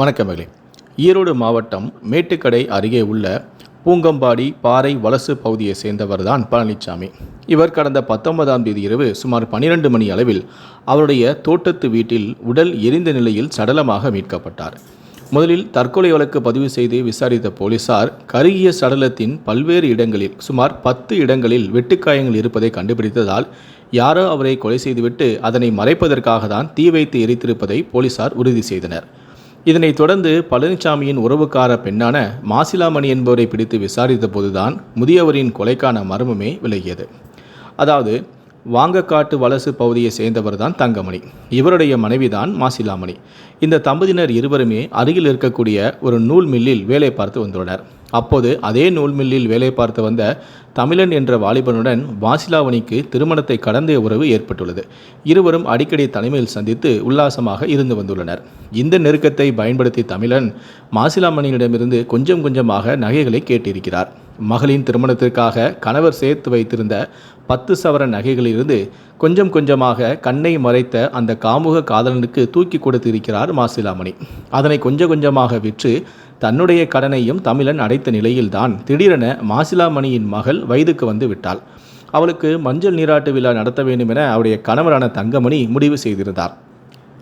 வணக்கம் மகளே. ஈரோடு மாவட்டம் மேட்டுக்கடை அருகே உள்ள பூங்கம்பாடி பாறை வலசு பகுதியை சேர்ந்தவர் தான் பழனிசாமி இவர் கடந்த பத்தொன்பதாம் தேதி இரவு சுமார் பன்னிரண்டு மணி அளவில் அவருடைய தோட்டத்து வீட்டில் உடல் எரிந்த நிலையில் சடலமாக மீட்கப்பட்டார். முதலில் தற்கொலை வழக்கு பதிவு செய்து விசாரித்த போலீசார் கருகிய சடலத்தின் பல்வேறு இடங்களில் சுமார் பத்து இடங்களில் வெட்டுக்காயங்கள் இருப்பதை கண்டுபிடித்ததால் யாரோ அவரை கொலை செய்துவிட்டு அதனை மறைப்பதற்காக தான் தீ வைத்து எரித்திருப்பதை போலீசார் உறுதி செய்தனர். இதனைத் தொடர்ந்து பழனிசாமியின் உறவுக்கார பெண்ணான மாசிலாமணி என்பவரை பிடித்து விசாரித்த போதுதான் முதியவரின் கொலைக்கான மர்மமே விலகியது. அதாவது வாங்கக்காட்டு வலசு பகுதியை சேர்ந்தவர் தான் தங்கமணி. இவருடைய மனைவிதான் மாசிலாமணி. இந்த தம்பதியினர் இருவருமே அருகில் இருக்கக்கூடிய ஒரு நூல் மில்லில் வேலை பார்த்து வந்துள்ளனர். அப்போது அதே நூல் மில்லில் வேலை பார்த்து வந்த தமிழன் என்ற வாலிபனுடன் வாசிலாவணிக்கு திருமணத்தை கடந்த உறவு ஏற்பட்டுள்ளது. இருவரும் அடிக்கடி தலைமையில் சந்தித்து உல்லாசமாக இருந்து வந்துள்ளனர். இந்த நெருக்கத்தை பயன்படுத்தி தமிழன் மாசிலாமணியிடமிருந்து கொஞ்சம் கொஞ்சமாக நகைகளை கேட்டிருக்கிறார். மகளின் திருமணத்திற்காக கணவர் சேர்த்து வைத்திருந்த பத்து சவர நகைகளிலிருந்து கொஞ்சம் கொஞ்சமாக கண்ணை மறைத்த அந்த காமுக காதலனுக்கு தூக்கி கொடுத்திருக்கிறார் மாசிலாமணி. அதனை கொஞ்சம் கொஞ்சமாக விற்று தன்னுடைய கடனையும் தமிழன் அடைத்த நிலையில்தான் திடீரென மாசிலாமணியின் மகள் வயதுக்கு வந்து விட்டாள். அவளுக்கு மஞ்சள் நீராட்டு விழா நடத்த வேண்டும் என அவருடைய கணவரான தங்கமணி முடிவு செய்திருந்தார்.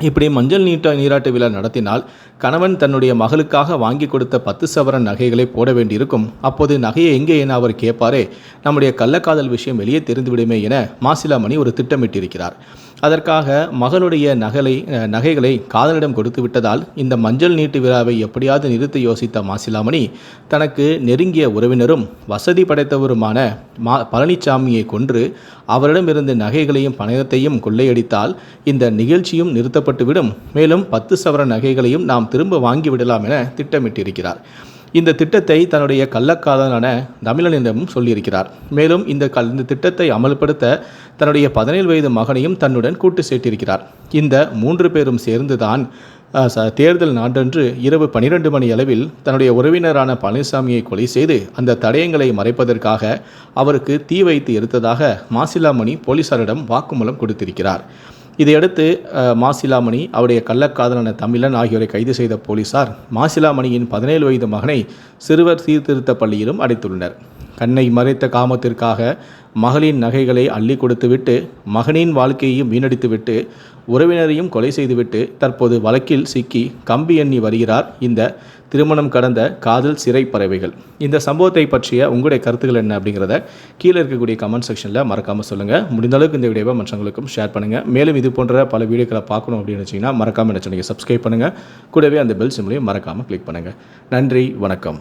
இப்படி மஞ்சள் நீட்ட நீராட்டு விழா நடத்தினால் கணவன் தன்னுடைய மகளுக்காக வாங்கி கொடுத்த பத்து சவரன் நகைகளை போட வேண்டியிருக்கும். அப்போது நகையை எங்கே என அவர் கேட்பாரே நம்முடைய கள்ளக்காதல் விஷயம் வெளியே தெரிந்துவிடுமே என மாசிலாமணி ஒரு திட்டமிட்டிருக்கிறார். அதற்காக மகளுடைய நகலை நகைகளை காதலிடம் கொடுத்து விட்டதால் இந்த மஞ்சள் நீட்டு விழாவை எப்படியாவது நிறுத்த யோசித்த மாசிலாமணி தனக்கு நெருங்கிய உறவினரும் வசதி படைத்தவருமான மா பழனிசாமியை கொன்று அவரிடமிருந்து நகைகளையும் பணத்தையும் கொள்ளையடித்தால் இந்த நிகழ்ச்சியும் நிறுத்தப்பட்டுவிடும். மேலும் பத்து சவர நகைகளையும் நாம் திரும்ப வாங்கி விடலாம் என திட்டமிட்டிருக்கிறார். இந்த திட்டத்தை தன்னுடைய கள்ளக்காதலான தமிழனிடமும் சொல்லியிருக்கிறார். மேலும் இந்த கல் இந்த திட்டத்தை அமல்படுத்த தன்னுடைய பதினேழு வயது மகனையும் தன்னுடன் கூட்டு சேர்த்திருக்கிறார். இந்த மூன்று பேரும் சேர்ந்துதான் ச- தேர்தல் நாடன்று இரவு பனிரெண்டு மணி அளவில் தன்னுடைய உறவினரான பழனிசாமியை கொலை செய்து அந்த தடயங்களை மறைப்பதற்காக அவருக்கு தீ வைத்து எடுத்ததாக மாசிலாமணி போலீசாரிடம் வாக்குமூலம் கொடுத்திருக்கிறார். இதையடுத்து மாசிலாமணி அவருடைய கள்ளக்காதலன தமிழன் ஆகியோரை கைது செய்த போலீசார் மாசிலாமணியின் பதினேழு வயது மகனை சிறுவர் சீர்திருத்த பள்ளியிலும் அடைத்துள்ளனர். கண்ணை மறைத்த காமத்திற்காக மகளின் நகைகளை அள்ளி கொடுத்துவிட்டு மகனின் வாழ்க்கையையும் வீணடித்துவிட்டு உறவினரையும் கொலை செய்துவிட்டு தற்போது வழக்கில் சிக்கி கம்பி எண்ணி வருகிறார் இந்த திருமணம் கடந்த காதல் சிறை பறவைகள் இந்த சம்பவத்தை பற்றிய உங்களுடைய கருத்துக்கள் என்ன அப்படிங்கிறத கீழே இருக்கக்கூடிய கமெண்ட் செக்ஷனில் மறக்காமல் சொல்லுங்கள் முடிந்தளவுக்கு இந்த வீடியோவை மற்றவங்களுக்கும் ஷேர் பண்ணுங்கள் மேலும் இது போன்ற பல வீடியோக்களை பார்க்கணும் அப்படின்னு வச்சிங்கன்னா மறக்காமல் என்ன சொன்னீங்க சப்ஸ்கிரைப் பண்ணுங்கள் கூடவே அந்த பெல் சிம்லையும் மறக்காமல் கிளிக் பண்ணுங்கள் நன்றி வணக்கம்.